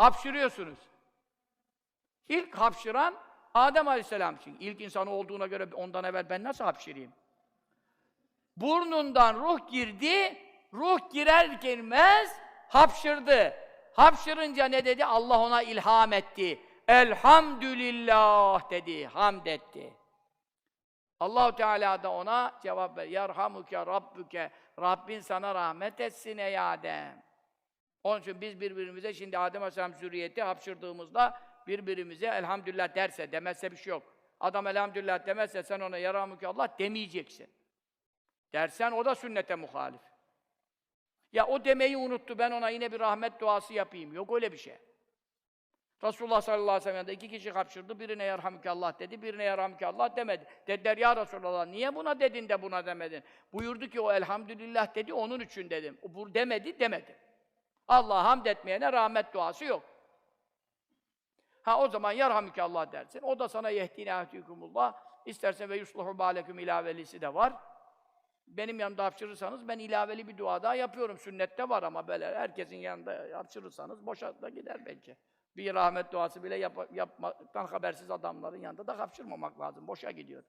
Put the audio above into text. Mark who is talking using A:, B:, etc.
A: Hapşırıyorsunuz. İlk hapşıran Adem Aleyhisselam için. İlk insanı olduğuna göre ondan evvel ben nasıl hapşırayım? Burnundan ruh girdi, ruh girer girmez hapşırdı. Hapşırınca ne dedi? Allah ona ilham etti. Elhamdülillah dedi, hamd etti. Allahu Teala da ona cevap ver. Yerhamuke Rabbuke. Rabbin sana rahmet etsin ey Adem. Onun için biz birbirimize şimdi Adem Aleyhisselam zürriyeti hapşırdığımızda birbirimize elhamdülillah derse, demezse bir şey yok. Adam elhamdülillah demezse sen ona yerhamuke Allah demeyeceksin. Dersen o da sünnete muhalif. Ya o demeyi unuttu, ben ona yine bir rahmet duası yapayım. Yok öyle bir şey. Resulullah sallallahu aleyhi ve sellem de iki kişi hapşırdı, birine yerhamdülillah dedi, birine yerhamdülillah demedi. Dediler ya Resulallah, niye buna dedin de buna demedin? Buyurdu ki o elhamdülillah dedi, onun için dedim. Bu demedi, demedi. Allah'a hamd etmeyene rahmet duası yok. Ha o zaman yerhamdülillah dersin. O da sana yehdine ahdikumullah. İstersen ve yusluhu balekum ilavelisi de var. Benim yanımda hapşırırsanız ben ilaveli bir dua daha yapıyorum. Sünnette var ama böyle herkesin yanında hapşırırsanız boşa da gider belki. Bir rahmet duası bile yap yapmaktan habersiz adamların yanında da hapşırmamak lazım. Boşa gidiyor.